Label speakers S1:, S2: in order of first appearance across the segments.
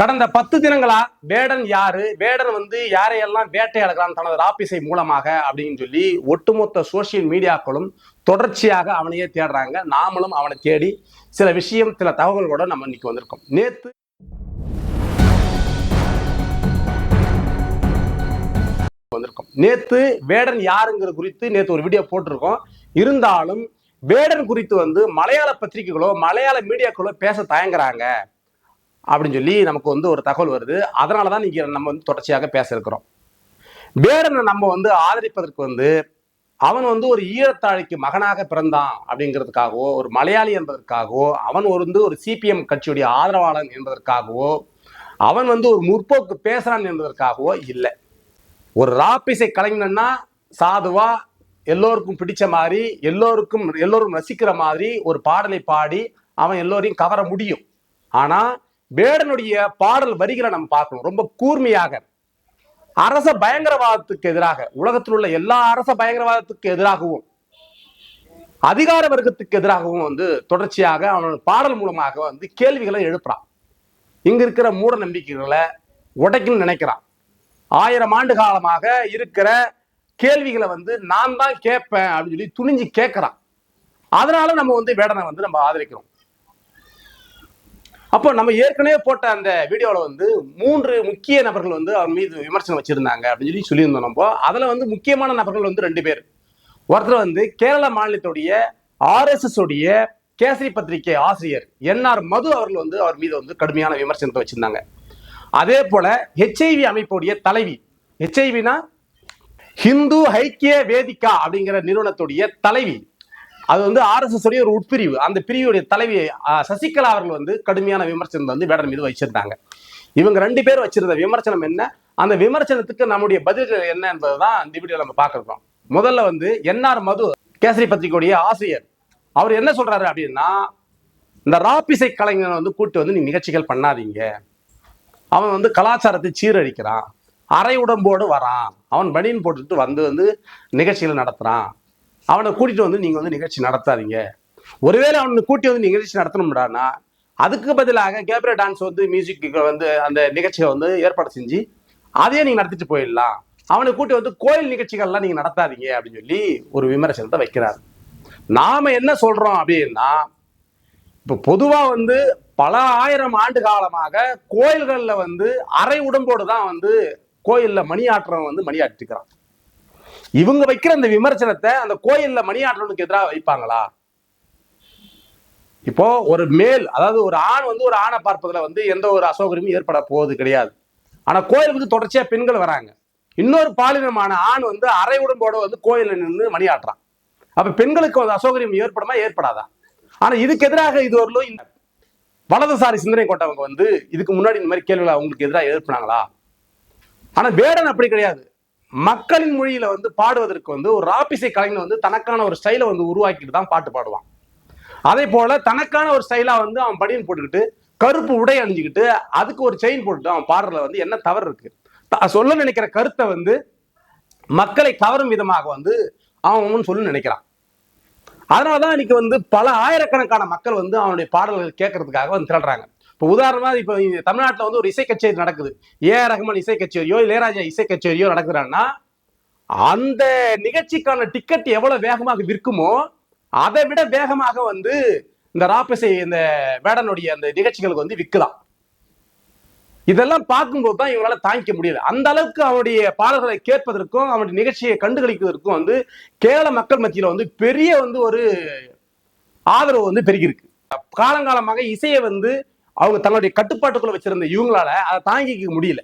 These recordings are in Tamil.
S1: கடந்த பத்து தினங்களா வேடன் யாரு? வேடன் வந்து யாரையெல்லாம் வேட்டையாடுகிறான் தனது ஆபீஸை மூலமாக அப்படின்னு சொல்லி ஒட்டுமொத்த சோசியல் மீடியாக்களும் தொடர்ச்சியாக அவனையே தேடுறாங்க. நாமளும் அவனை தேடி சில விஷயம் சில தகவல்களோட நம்ம இன்னைக்கு வந்திருக்கோம். நேத்து வந்திருக்கோம். நேத்து வேடன் யாருங்கிற குறித்து நேத்து ஒரு வீடியோ போட்டிருக்கோம். இருந்தாலும் வேடன் குறித்து வந்து மலையாள பத்திரிகைகளோ மலையாள மீடியாக்களோ பேச தயங்குறாங்க. அப்படின்னு சொல்லி நமக்கு வந்து ஒரு தகவல் வருது. அதனால தான் நீங்கள் நம்ம வந்து தொடர்ச்சியாக பேச இருக்கிறோம் வேடனை நம்ம வந்து ஆதரிப்பதற்கு வந்து அவன் வந்து ஒரு ஈழத்தாழிக்கு மகனாக பிறந்தான் அப்படிங்கிறதுக்காகவோ ஒரு மலையாளி என்பதற்காகவோ அவன் ஒரு வந்து ஒரு சிபிஎம் கட்சியுடைய ஆதரவாளன் என்பதற்காகவோ அவன் வந்து ஒரு முற்போக்கு பேசுறான் என்பதற்காகவோ இல்லை. ஒரு ராப்பிசை கலைஞன்னா சாதுவா எல்லோருக்கும் பிடிச்ச மாதிரி எல்லோருக்கும் எல்லோரும் ரசிக்கிற மாதிரி ஒரு பாடலை பாடி அவன் எல்லோரையும் கவர முடியும். ஆனால் வேடனுடைய பாடல் வரிகளை நம்ம பார்க்கணும். ரொம்ப கூர்மையாக. அரச பயங்கரவாதத்துக்கு எதிராக உலகத்தில் உள்ள எல்லா அரச பயங்கரவாதத்துக்கு எதிராகவும் அதிகார வர்க்கத்துக்கு எதிராகவும் வந்து தொடர்ச்சியாக அவனோட பாடல் மூலமாக வந்து கேள்விகளை எழுப்புறான். இங்க இருக்கிற மூட நம்பிக்கைகளை உடைக்கணும்னு நினைக்கிறான். ஆயிரம் ஆண்டு காலமாக இருக்கிற கேள்விகளை வந்து நான் தான் கேட்பேன் அப்படின்னு சொல்லி துணிஞ்சு கேட்கறான். அதனால நம்ம வந்து வேடனை வந்து நம்ம ஆதரிக்கிறோம். அப்போ நம்ம ஏற்கனவே போட்ட அந்த வீடியோவில் வந்து மூன்று முக்கிய நபர்கள் வந்து அவர் மீது விமர்சனம் வச்சிருந்தாங்க அப்படின்னு சொல்லி சொல்லியிருந்தோம் நம்ம. அதில் வந்து முக்கியமான நபர்கள் வந்து ரெண்டு பேர். ஒருத்தர் வந்து கேரள மாநிலத்துடைய ஆர்எஸ்எஸ் உடைய கேசரி பத்திரிகை ஆசிரியர் என்ஆர் மது அவர்கள் வந்து அவர் மீது வந்து கடுமையான விமர்சனத்தை வச்சிருந்தாங்க. அதே போல ஹெச்ஐவி அமைப்புடைய தலைவி ஹெச்ஐவினா ஹிந்து ஐக்கிய வேதிக்கா அப்படிங்கிற நிறுவனத்துடைய தலைவி அது வந்து ஆர்எஸ்எஸ் உடைய ஒரு உட்பிரிவு. அந்த பிரிவுடைய தலைவி சசிகலா அவர்கள் வந்து கடுமையான விமர்சனம் வந்து வேடன் மீது வச்சிருந்தாங்க. இவங்க ரெண்டு பேர் வச்சிருந்த விமர்சனம் என்ன? அந்த விமர்சனத்துக்கு நம்முடைய பதில்கள் என்ன என்பதுதான் இந்த வீடியோ நம்ம பார்க்குறோம். முதல்ல வந்து என்ஆர் மது கேசரி பத்திரிகையுடைய ஆசிரியர். அவர் என்ன சொல்றாரு அப்படின்னா இந்த ராபிசை கலைஞனை வந்து கூட்டு வந்து நீ நிகழ்ச்சிகள் பண்ணாதீங்க. அவன் வந்து கலாச்சாரத்தை சீரழிக்கிறான். அரை உடம்போடு வரான். அவன் பனியன் போட்டுட்டு வந்து வந்து நிகழ்ச்சிகள் நடத்துறான். அவனை கூட்டிட்டு வந்து நீங்க வந்து நிகழ்ச்சி நடத்தாதீங்க. ஒருவேளை அவனை கூட்டி வந்து நிகழ்ச்சி நடத்தணும்டானா அதுக்கு பதிலாக கேப்ரே டான்ஸ் வந்து மியூசிக்கு வந்து அந்த நிகழ்ச்சியை வந்து ஏற்பாடு செஞ்சு அதையே நீங்க நடத்திட்டு போயிடலாம். அவனை கூட்டி வந்து கோயில் நிகழ்ச்சிகள்லாம் நீங்க நடத்தாதீங்க அப்படின்னு சொல்லி ஒரு விமர்சனத்தை வைக்கிறார். நாம என்ன சொல்றோம் அப்படின்னா இப்போ பொதுவா வந்து பல ஆயிரம் ஆண்டு காலமாக கோயில்கள்ல வந்து அரை உடம்போடு தான் வந்து கோயில்ல மணியாற்றவன் வந்து மணியாற்றிக்கிறான் இவங்க வைக்கிற அந்த விமர்சனத்தை அந்த கோயில்ல மணியாற்றவனுக்கு எதிராக வைப்பாங்களா? இப்போ ஒரு மேல் அதாவது ஒரு ஆண் வந்து ஒரு ஆணை பார்ப்பதுல வந்து எந்த ஒரு அசௌகரியமும் ஏற்பட போவது கிடையாது. ஆனா கோயிலுக்கு வந்து தொடர்ச்சியா பெண்கள் வராங்க. இன்னொரு பாலினமான ஆண் வந்து அரை உடம்போட வந்து கோயில்ல நின்று மணியாட்டுறான். அப்ப பெண்களுக்கு வந்து அசௌகரியம் ஏற்படுமா ஏற்படாதா? ஆனா இதுக்கு எதிராக இது ஒரு இந்த வலதுசாரி சிந்தனை கொண்டவங்க வந்து இதுக்கு முன்னாடி இந்த மாதிரி கேள்விகளை அவங்களுக்கு எதிராக எழுப்புனாங்களா? ஆனா வேடன் அப்படி கிடையாது. மக்களின் மொழியில வந்து பாடுவதற்கு வந்து ஒரு ராப்பிசை கலைஞர் வந்து தனக்கான ஒரு ஸ்டைலை வந்து உருவாக்கிட்டு தான் பாட்டு பாடுவான். அதே போல தனக்கான ஒரு ஸ்டைலா வந்து அவன் படியன் போட்டுக்கிட்டு கருப்பு உடை அணிஞ்சுக்கிட்டு அதுக்கு ஒரு செயின் போட்டு அவன் பாடுறதுல வந்து என்ன தவறு இருக்கு? சொல்ல நினைக்கிற கருத்தை வந்து மக்களை கவரும் விதமாக வந்து அவன் அவன் நினைக்கிறான். அதனாலதான் இன்னைக்கு வந்து பல ஆயிரக்கணக்கான மக்கள் வந்து அவனுடைய பாடல்கள் கேட்கறதுக்காக வந்து திரடுறாங்க இப்போ உதாரணமாக இப்போ தமிழ்நாட்டில் வந்து ஒரு இசை கச்சேரி நடக்குது. ஏ ரஹ்மான் இசை கச்சேரியோ இளையராஜா இசை கச்சேரியோ நடக்குறான்னா அந்த நிகழ்ச்சிக்கான டிக்கெட் எவ்வளவு வேகமாக விற்குமோ அதை விட வேகமாக வந்து இந்த ராப்பசை இந்த வேடனுடைய அந்த நிகழ்ச்சிகளுக்கு வந்து விற்கலாம். இதெல்லாம் பார்க்கும்போது தான் இவங்களால தாங்கிக்க முடியல. அந்த அளவுக்கு அவனுடைய பாடல்களை கேட்பதற்கும் அவனுடைய நிகழ்ச்சியை கண்டுகளிப்பதற்கும் வந்து கேரள மக்கள் மத்தியில வந்து பெரிய வந்து ஒரு ஆதரவு வந்து பெருகிருக்கு காலங்காலமாக இசையை வந்து அவங்க தங்களுடைய கட்டுப்பாட்டுக்குள்ள வச்சிருந்த இவங்களால அதை தாங்கிக்க முடியல.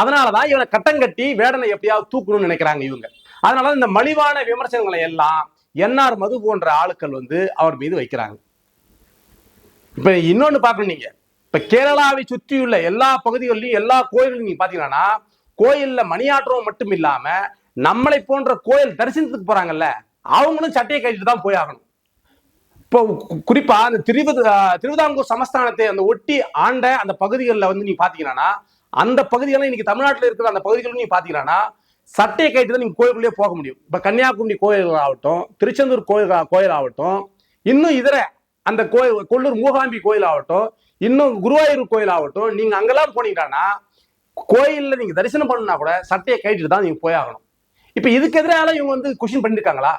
S1: அதனாலதான் இவனை கட்டம் கட்டி வேடனை எப்படியாவது தூக்கணும்னு நினைக்கிறாங்க இவங்க. அதனால இந்த மலிவான விமர்சனங்களை எல்லாம் என்ஆர் மது போன்ற ஆளுக்கள் வந்து அவர் மீது வைக்கிறாங்க. இப்ப இன்னொன்னு பார்க்கணும் நீங்க. இப்ப கேரளாவை சுற்றியுள்ள எல்லா பகுதிகளிலும் எல்லா கோயில்களும் நீங்க பாத்தீங்கன்னா கோயில்ல மணியாற்றம் மட்டும் இல்லாம நம்மளை போன்ற கோயில் தரிசனத்துக்கு போறாங்கல்ல அவங்களும் சட்டையை கட்டிட்டு தான் போய் ஆகணும். இப்போ குறிப்பா அந்த திருவித திருவிதாங்கூர் சமஸ்தானத்தை அந்த ஒட்டி ஆண்ட அந்த பகுதிகளில் வந்து நீ பாத்தீங்கன்னா அந்த பகுதிகளும் இன்னைக்கு தமிழ்நாட்டில் இருக்கிற அந்த பகுதிகளும் நீ பாத்தீங்கன்னா சட்டையை கைட்டு தான் நீங்க கோயிலுக்குள்ளேயே போக முடியும். இப்ப கன்னியாகுமரி கோயில்கள் ஆகட்டும் திருச்செந்தூர் கோயில் கோயில் ஆகட்டும் இன்னும் இதர அந்த கோயில் கொள்ளூர் மூகாம்பி கோயில் ஆகட்டும் இன்னும் குருவாயூர் கோயில் ஆகட்டும் நீங்க அங்கெல்லாம் போனீங்கன்னா கோயில்ல நீங்க தரிசனம் பண்ணா கூட சட்டையை கைட்டு தான் நீங்க போய் ஆகணும். இப்ப இதுக்கு எதிராக இவங்க வந்து கொஷின் பண்ணிருக்காங்களா?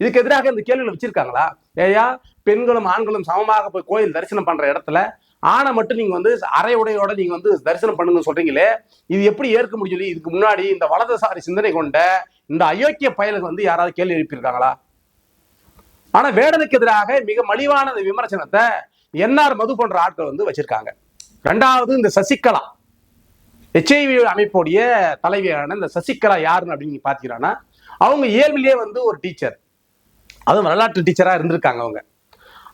S1: இதுக்கு எதிராக இந்த கேள்விகளை வச்சிருக்காங்களா? ஏயா பெண்களும் ஆண்களும் சமமாக போய் கோயில் தரிசனம் பண்ற இடத்துல ஆணை மட்டும் நீங்க வந்து அரை உடையோட நீங்க வந்து தரிசனம் பண்ணுங்கன்னு சொல்றீங்களே இது எப்படி ஏற்க முடியும் இதுக்கு முன்னாடி இந்த வலதுசாரி சிந்தனை கொண்ட இந்த அயோக்கிய பயலுக்கு வந்து யாராவது கேள்வி எழுப்பியிருக்காங்களா? ஆனா வேடனுக்கு எதிராக மிக மலிவான விமர்சனத்தை என்ஆர் மது போன்ற ஆட்கள் வந்து வச்சிருக்காங்க. ரெண்டாவது இந்த சசிகலா. ஹெச்ஐவி அமைப்புடைய தலைவியான இந்த சசிகலா யாருன்னு அப்படின்னு நீங்க பாத்தீங்கன்னா அவங்க இயல்பிலேயே வந்து ஒரு டீச்சர் அதுவும் வரலாற்று டீச்சரா இருந்திருக்காங்க அவங்க.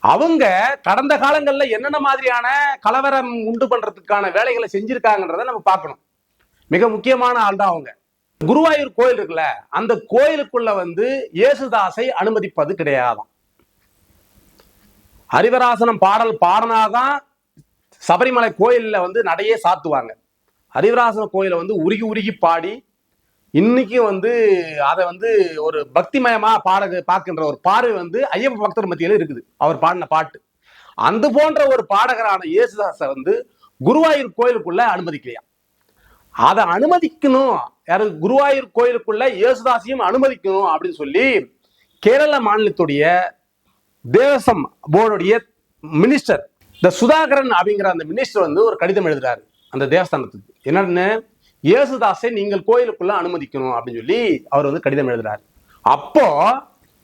S1: அவங்க கடந்த காலங்கள்ல என்னென்ன மாதிரியான கலவரம் உண்டு பண்றதுக்கான வேலைகளை செஞ்சிருக்காங்கன்றத நம்ம பார்க்கணும். மிக முக்கியமான ஆள் தான் அவங்க. குருவாயூர் கோயில் இருக்குல்ல அந்த கோயிலுக்குள்ள வந்து இயேசுதாசை அனுமதிப்பது கிடையாதாம். ஹரிவராசனம் பாடல் பாடினாதான் சபரிமலை கோயில்ல வந்து நடையே சாத்துவாங்க. ஹரிவராசன கோயிலை வந்து உருகி உருகி பாடி இன்னைக்கும் வந்து அதை வந்து ஒரு பக்திமயமா பாட பார்க்கின்ற ஒரு பார்வை வந்து ஐயப்ப பக்தர் மத்தியில இருக்குது. அவர் பாடின பாட்டு. அந்த போன்ற ஒரு பாடகரான இயேசுதாசை வந்து குருவாயூர் கோயிலுக்குள்ள அனுமதிக்கலையா? அதை அனுமதிக்கணும். யாராவது குருவாயூர் கோயிலுக்குள்ள இயேசுதாசியும் அனுமதிக்கணும் அப்படின்னு சொல்லி கேரள மாநிலத்துடைய தேவசம் போர்டுடைய மினிஸ்டர் இந்த சுதாகரன் அப்படிங்கிற அந்த மினிஸ்டர் வந்து ஒரு கடிதம் எழுதுறாரு அந்த தேவஸ்தானத்துக்கு. என்னன்னு? இயேசுதாஸை நீங்கள் கோயிலுக்குள்ள அனுமதிக்கணும் அப்படின்னு சொல்லி அவர் வந்து கடிதம் எழுதுறாரு. அப்போ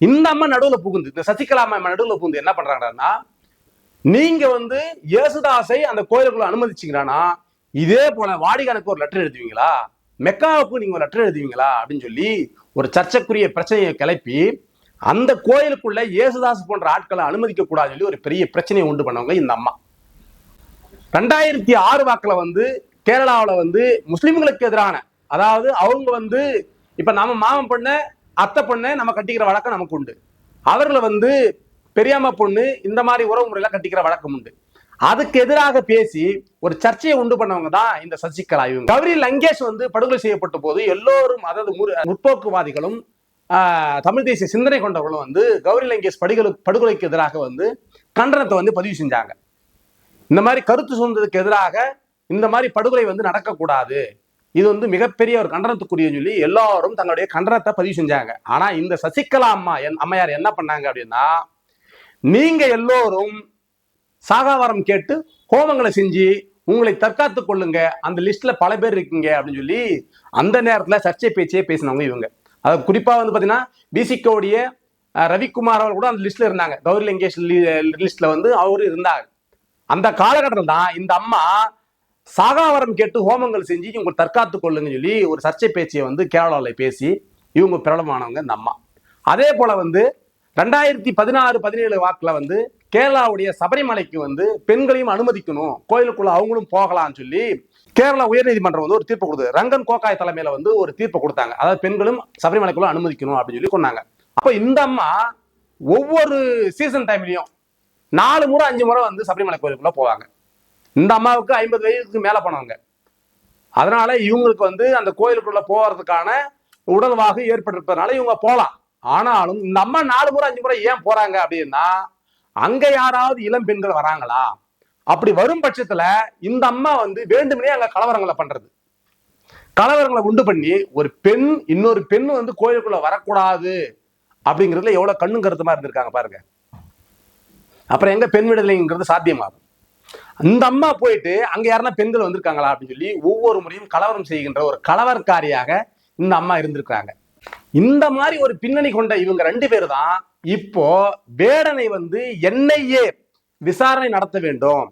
S1: இந்த அம்மா நடுவுல புகுந்து இந்த சசிகலா அம்மா நடுவுல புகுந்து என்ன பண்றாங்கன்னா நீங்க வந்து இயேசுதாசை அந்த கோயிலுக்குள்ள அனுமதிச்சீங்கன்னா இதே போல வாடிகானுக்கு ஒரு லெட்டர் எழுதுவீங்களா? மெக்காவுக்கு நீங்க ஒரு லெட்டர் எழுதுவீங்களா? அப்படின்னு சொல்லி ஒரு சர்ச்சைக்குரிய பிரச்சனையை கிளப்பி அந்த கோயிலுக்குள்ள இயேசுதாஸ் போன்ற ஆட்களை அனுமதிக்க கூடாதுன்னு சொல்லி ஒரு பெரிய பிரச்சனையை உண்டு பண்ணவங்க இந்த அம்மா. ரெண்டாயிரத்தி ஆறு வாக்குல வந்து கேரளாவில் வந்து முஸ்லீம்களுக்கு எதிரான அதாவது அவங்க வந்து இப்ப நம்ம மாமன் பொண்ணு அத்தை பொண்ணு நம்ம கட்டிக்கிற வழக்கம் நமக்கு உண்டு. அவர்களை வந்து பெரியாம பொண்ணு இந்த மாதிரி உறவு முறையில கட்டிக்கிற வழக்கம் உண்டு. அதுக்கு எதிராக பேசி ஒரு சர்ச்சையை உண்டு பண்ணவங்க தான் இந்த சசிகலா இவங்க. கௌரி லங்கேஷ் வந்து படுகொலை செய்யப்பட்ட போது எல்லோரும் அதாவது முற்- முற்போக்குவாதிகளும் தமிழ் தேசிய சிந்தனை கொண்டவர்களும் வந்து கௌரி லங்கேஷ் படுகொலை படுகொலைக்கு எதிராக வந்து கண்டனத்தை வந்து பதிவு செஞ்சாங்க. இந்த மாதிரி கருத்து சொன்னதுக்கு எதிராக இந்த மாதிரி படுகொலை வந்து நடக்கக்கூடாது. இது வந்து மிகப்பெரிய ஒரு கண்டனத்துக்குரியன்னு சொல்லி எல்லாரும் தங்களுடைய கண்டனத்தை பதிவு செஞ்சாங்க. ஆனா இந்த சசிகலா அம்மா என் அம்மையார் என்ன பண்ணாங்க அப்படின்னா நீங்க எல்லோரும் சாகாவரம் கேட்டு ஹோமங்களை செஞ்சு உங்களை தற்காத்து கொள்ளுங்க. அந்த லிஸ்ட்ல பல பேர் இருக்கீங்க அப்படின்னு சொல்லி அந்த நேரத்துல சர்ச்சை பேச்சே பேசினவங்க இவங்க. அது குறிப்பா வந்து பாத்தீங்கன்னா பிசிகோடைய ரவிக்குமார் அவர் கூட அந்த லிஸ்ட்ல இருந்தாங்க. கௌரி லங்கேஷ் லிஸ்ட்ல வந்து அவரு இருந்தாங்க அந்த காலகட்டத்தில் தான் இந்த அம்மா சாகாவரம் கேட்டு ஹோமங்கள் செஞ்சு இவங்க தற்காத்துக் கொள்ளுங்கன்னு சொல்லி ஒரு சர்ச்சை பேச்சியை வந்து கேரளாவில் பேசி இவங்க பிரபலமானவங்க இந்த அம்மா. அதே போல வந்து ரெண்டாயிரத்தி பதினாறு பதினேழு வாக்கில் வந்து கேரளாவுடைய சபரிமலைக்கு வந்து பெண்களையும் அனுமதிக்கணும் கோயிலுக்குள்ள அவங்களும் போகலாம்னு சொல்லி கேரளா உயர்நீதிமன்றம் வந்து ஒரு தீர்ப்பு கொடுத்தது. ரங்கன் கோகாய் தலைமையில வந்து ஒரு தீர்ப்பு கொடுத்தாங்க. அதாவது பெண்களும் சபரிமலைக்குள்ள அனுமதிக்கணும் அப்படின்னு சொல்லி சொன்னாங்க அப்போ இந்த அம்மா ஒவ்வொரு சீசன் டைம்லயும் நாலு முறை அஞ்சு முறை வந்து சபரிமலை கோயிலுக்குள்ள போவாங்க. இந்த அம்மாவுக்கு ஐம்பது வயதுக்கு மேலே போனவங்க. அதனால இவங்களுக்கு வந்து அந்த கோயிலுக்குள்ள போறதுக்கான உடல்வாகு ஏற்பட்டிருப்பதனால இவங்க போகலாம் ஆனாலும் இந்த அம்மா நாலு முறை அஞ்சு முறை ஏன் போறாங்க அப்படின்னா அங்க யாராவது இளம் பெண்கள் வராங்களா? அப்படி வரும் பட்சத்துல இந்த அம்மா வந்து வேண்டுமெனே அங்க கலவரங்களை பண்றது. கலவரங்களை உண்டு பண்ணி ஒரு பெண் இன்னொரு பெண் வந்து கோயிலுக்குள்ள வரக்கூடாது அப்படிங்கிறதுல எவ்வளவு கண்ணும் கருத்துமா இருந்திருக்காங்க பாருங்க. அப்புறம் எங்க பெண் விடுதலைங்கிறது சாத்தியமாகும். அந்த அம்மா போயிட்டு அங்க யாருன்னா பெண்கள் வந்திருக்காங்களா அப்படின்னு சொல்லி ஒவ்வொரு முறையும் கலவரம் செய்கின்ற ஒரு கலவரக்காரியாக இந்த அம்மா இருந்திருக்கிறாங்க. இந்த மாதிரி ஒரு பின்னணி கொண்ட இவங்க ரெண்டு பேர் தான் இப்போ வேடனை வந்து என்ஐஏ விசாரணை நடத்த வேண்டும்.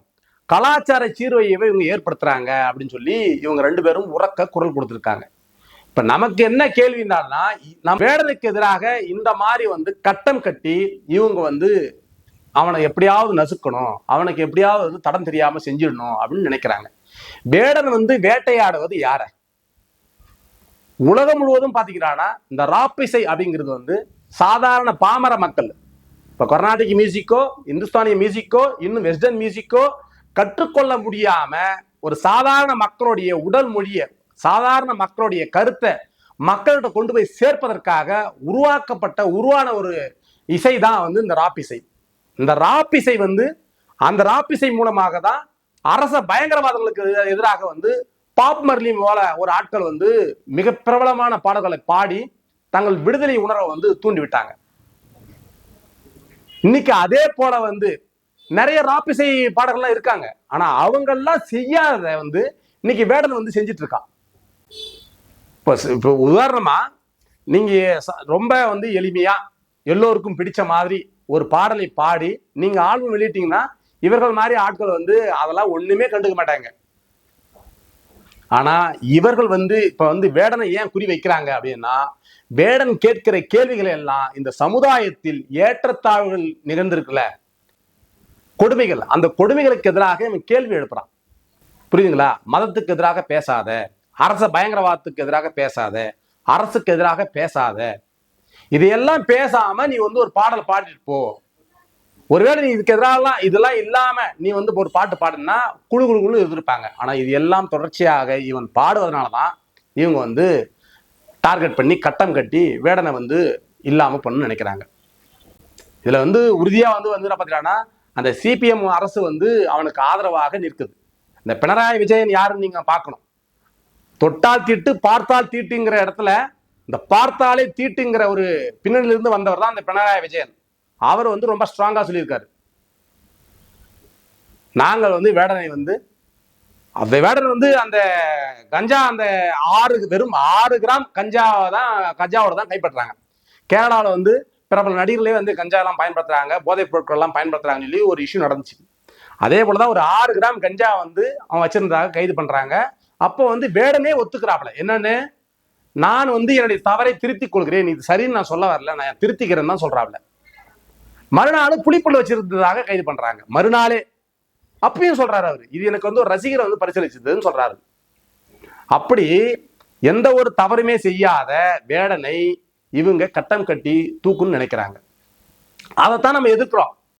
S1: கலாச்சார சீர்வையவை இவங்க ஏற்படுத்துறாங்க அப்படின்னு சொல்லி இவங்க ரெண்டு பேரும் உறக்க குரல் கொடுத்துருக்காங்க. இப்ப நமக்கு என்ன கேள்வின்னா நம் வேடனுக்கு எதிராக இந்த மாதிரி வந்து கட்டம் கட்டி இவங்க வந்து அவனை எப்படியாவது நசுக்கணும் அவனுக்கு எப்படியாவது வந்து தடம் தெரியாம செஞ்சிடணும் அப்படின்னு நினைக்கிறாங்க. வேடன் வந்து வேட்டையாடுவது யார? உலகம் முழுவதும் பாத்தீங்கன்னா இந்த ராப்பிசை அப்படிங்கிறது வந்து சாதாரண பாமர மக்கள். இப்ப கர்நாடிக் மியூசிக்கோ இந்துஸ்தானிய மியூசிக்கோ இன்னும் வெஸ்டர்ன் மியூசிக்கோ கற்றுக்கொள்ள முடியாம ஒரு சாதாரண மக்களுடைய உடல் மொழியை சாதாரண மக்களுடைய கருத்தை மக்கள்கிட்ட கொண்டு போய் சேர்ப்பதற்காக உருவாக்கப்பட்ட உருவான ஒரு இசை தான் வந்து இந்த ராப் இசை இந்த ராப்பிசை வந்து அந்த ராப் இசை மூலமாக தான் அரச பயங்கரவாதங்களுக்கு எதிராக வந்து பாப் மர்லி போல ஒரு ஆட்கள் வந்து மிக பிரபலமான பாடல்களை பாடி தங்கள் விடுதலை உணர்வை வந்து தூண்டி விட்டாங்க இன்னைக்கு அதே போல வந்து நிறைய ராப்பிசை பாடல்கள்லாம் இருக்காங்க. ஆனா அவங்கெல்லாம் செய்யாத வந்து இன்னைக்கு வேடன் வந்து செஞ்சுட்டு இருக்கான் இப்போ இப்போ உதாரணமா நீங்க ச- ரொம்ப வந்து எளிமையா எல்லோருக்கும் பிடிச்ச மாதிரி ஒரு பாடலை பாடி நீங்க ஆல்பம் வெளியிட்டீங்கன்னா இவர்கள் மாதிரி ஆட்கள் வந்து அதெல்லாம் ஒண்ணுமே கண்டுக்க மாட்டாங்க. ஆனா இவர்கள் வந்து இப்ப வந்து வேடனை ஏன் குறி வைக்கிறாங்க அப்படின்னா வேடன் கேட்கிற கேள்விகள் எல்லாம் இந்த சமுதாயத்தில் ஏற்றத்தாழ்வுகள் நிகழ்ந்திருக்குல்ல? கொடுமைகள். அந்த கொடுமைகளுக்கு எதிராக இவன் கேள்வி எழுப்புறான். புரியுதுங்களா? மதத்துக்கு எதிராக பேசாத அரச பயங்கரவாதத்துக்கு எதிராக பேசாத அரசுக்கு எதிராக பேசாத இதையெல்லாம் பேசாம நீ வந்து ஒரு பாடல் பாடிட்டு போ. ஒருவேளை நீ இதுக்கு எதிராகலாம் இதெல்லாம் இல்லாம நீ வந்து ஒரு பாட்டு பாடுனா குழு குழு குழு இருந்திருப்பாங்க. ஆனா இது எல்லாம் தொடர்ச்சியாக இவன் பாடுவதனாலதான் இவங்க வந்து டார்கெட் பண்ணி கட்டம் கட்டி வேடனை வந்து இல்லாம பண்ணு நினைக்கிறாங்க. இதுல வந்து உறுதியா வந்து வந்து என்ன பார்த்தீங்கன்னா அந்த சிபிஎம் அரசு வந்து அவனுக்கு ஆதரவாக நிற்குது. இந்த பினராயி விஜயன் யாருன்னு நீங்க பார்க்கணும். தொட்டால் தீட்டு பார்த்தால் தீட்டுங்கிற இடத்துல இந்த பார்த்தாலே தீட்டுங்கிற ஒரு பின்னணியிலிருந்து வந்தவர் தான் இந்த பினராயி விஜயன். அவர் வந்து ரொம்ப ஸ்ட்ராங்காக சொல்லியிருக்காரு. நாங்கள் வந்து வேடனை வந்து அந்த வேடன் வந்து அந்த கஞ்சா அந்த ஆறு வெறும் ஆறு கிராம் கஞ்சாவை தான் கஞ்சாவோட தான் கைப்பற்றுறாங்க. கேரளாவில் வந்து பிரபல நடிகர்களே வந்து கஞ்சாலாம் பயன்படுத்துறாங்க போதைப் பொருட்கள்லாம் பயன்படுத்துறாங்கன்னு சொல்லி ஒரு இஷ்யூ நடந்துச்சு. அதே போலதான் ஒரு ஆறு கிராம் கஞ்சா வந்து அவன் வச்சிருந்ததாக கைது பண்றாங்க. அப்போ வந்து வேடனே ஒத்துக்கிறாப்புல. என்னன்னு? நான் வந்து என்னுடைய தவறை திருத்திக் கொள்கிறேன். இது சரின்னு நான் சொல்ல வரல. நான் திருத்திக்கிறேன்னு தான் சொல்றாப்ல. மறுநாள் புளிப்புள்ள வச்சிருந்ததாக கைது பண்றாங்க. மறுநாளே அப்பயும் சொல்றாரு அவர். இது எனக்கு வந்து ஒரு ரசிகரை வந்து பரிசீலிச்சதுன்னு சொல்றாரு. அப்படி எந்த ஒரு தவறுமே செய்யாத வேடனை இவங்க கட்டம் கட்டி தூக்குன்னு நினைக்கிறாங்க. அதைத்தான் நம்ம எதிர்க்கிறோம்.